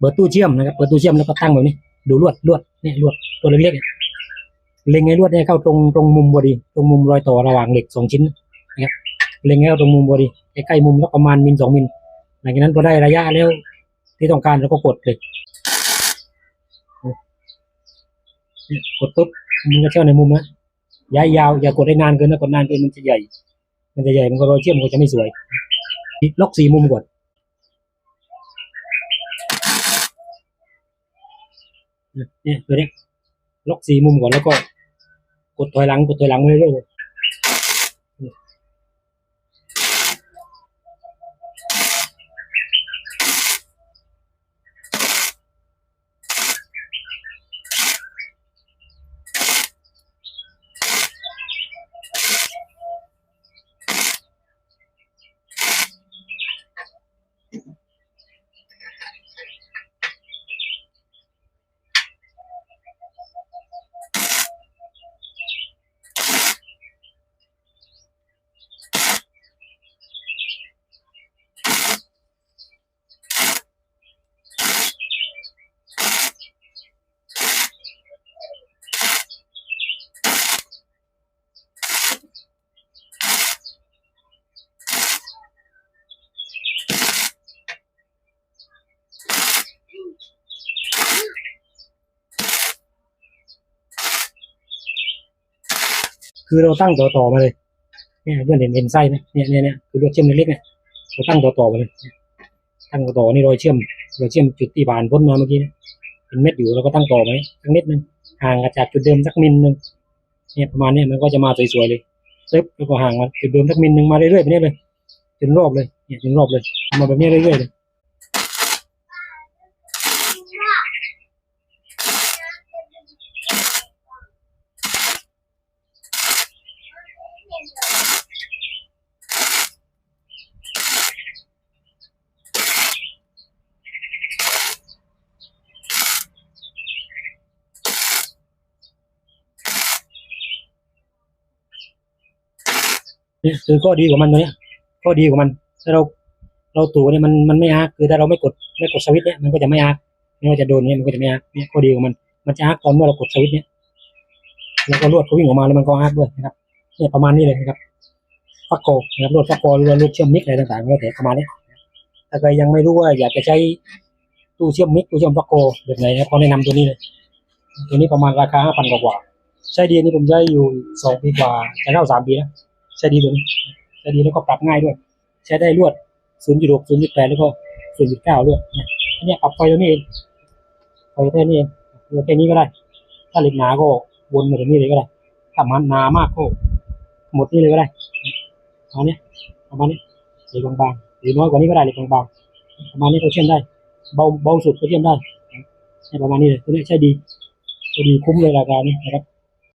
เปิดตู้เชื่อมนะครับเปิดตู้เชื่อมแล้วก็ตั้งแบบนี้ ดูลวดลวดเนี่ยลวดตัวเล็กๆเนี่ยเล็งไอ้ลวดเนี่ยเข้าตรงตรงมุมพอดี ตรงมุมรอยต่อระหว่างเหล็กสองชิ้นนะครับเล็งให้เข้าตรงมุมพอดีใกล้ๆมุมแล้วประมาณมิลสองมิลหลังจากนั้นพอได้ระยะแล้ว ที่ต้องการเราก็กดเลยกดปุ๊บมันก็เชื่อในมุมนะย้ายยาวอย่ากดได้นานเกินนะกดนานเกินมันจะใหญ่ มันจะใหญ่มันก็รอยเชื่อมมันก็จะไม่สวยล็อกสี่มุมก่อน เนี่ยตัวนี้ล็อกสี่มุมก่อนแล้วก็ กดถอยหลังกดถอยหลังไปเรื่อย คือเราตั้งต่อต่อมาเลยเนี่ยเพื่อนเห็นเห็นไส้ไหมเนี่ยเนี่ยเนี่ยคือรวดเชื่อมเล็กๆเนี่ยเราตั้งต่อต่อมาเลยตั้งต่อต่อนี่รอยเชื่อมรอยเชื่อมจุดที่ผ่านพ้นมาเมื่อกี้เนี่ยเป็นเม็ดอยู่เราก็ตั้งต่อไปสักนิดนึงห่างจากจุดเดิมสักมิลนึงเนี่ยประมาณเนี้ยมันก็จะมาสวยๆเลยซึบแล้วก็ห่างมาจุดเดิมสักมิลนึงมาเรื่อยๆไปเนี่ยเลยจนรอบเลยเนี่ยจนรอบเลยทำมาแบบนี้เรื่อยๆเลย นี่คือข้อดีของมันตัวเนี้ยข้อดีของมันถ้าเราเราตู่เนี่ยมันมันไม่อาร์คือถ้าเราไม่กดไม่กดสวิตช์เนี่ยมันก็จะไม่อาร์ไม่ว่าจะโดนเนี่ยมันก็จะไม่อาร์เนี่ยข้อดีของมันมันจะอาร์ตอนเมื่อเรากดสวิตช์เนี่ยแล้วก็ลวดเขาวิ่งออกมาแล้วมันก็อาร์ด้วยนะครับเนี่ยประมาณนี้เลยนะครับฟักโกนะครับลวดฟักโกหรือว่าลวดเชื่อมมิกอะไรต่างๆก็แต่ประมาณนี้ถ้าใครยังไม่รู้ว่าอยากจะใช้ตู้เชื่อมมิกตู้เชื่อมฟักโกแบบไหนนะเขาแนะนำตัวนี้เลย ตัวนี้ประมาณราคาห้าพันกว่าใช้ดีอันนี่ผมใช้อยู่สองปีกว่าจะเข้าสามปีแล้ว ใช้ดีตัวนี้ใช้ดีแล้วก็ปรับง่ายด้วย ใช้ได้รวด 0.6 0.8 แล้วก็ 0.9ด้วยเนี่ยอันนี้ยปรับไฟตัวนี้เองไฟแค่นี้เองเรือแค่นี้ก็ได้ ถ้าเหล็กหนาก็วนมาตรงนี้เลยก็ได้ ถ้ามันหนามากก็หมดนี่เลยก็ได้ประมาณนี้ประมาณนี้เหล็กบางๆหรือน้อยกว่านี้ก็ได้เหล็กบางๆประมาณนี้ก็เชื่อมได้ เบาเบาสุดก็เชื่อมได้ประมาณนี้เลยตัวนี้ใช้ดีใช้ดีคุ้มเลยราคานี้นะครับ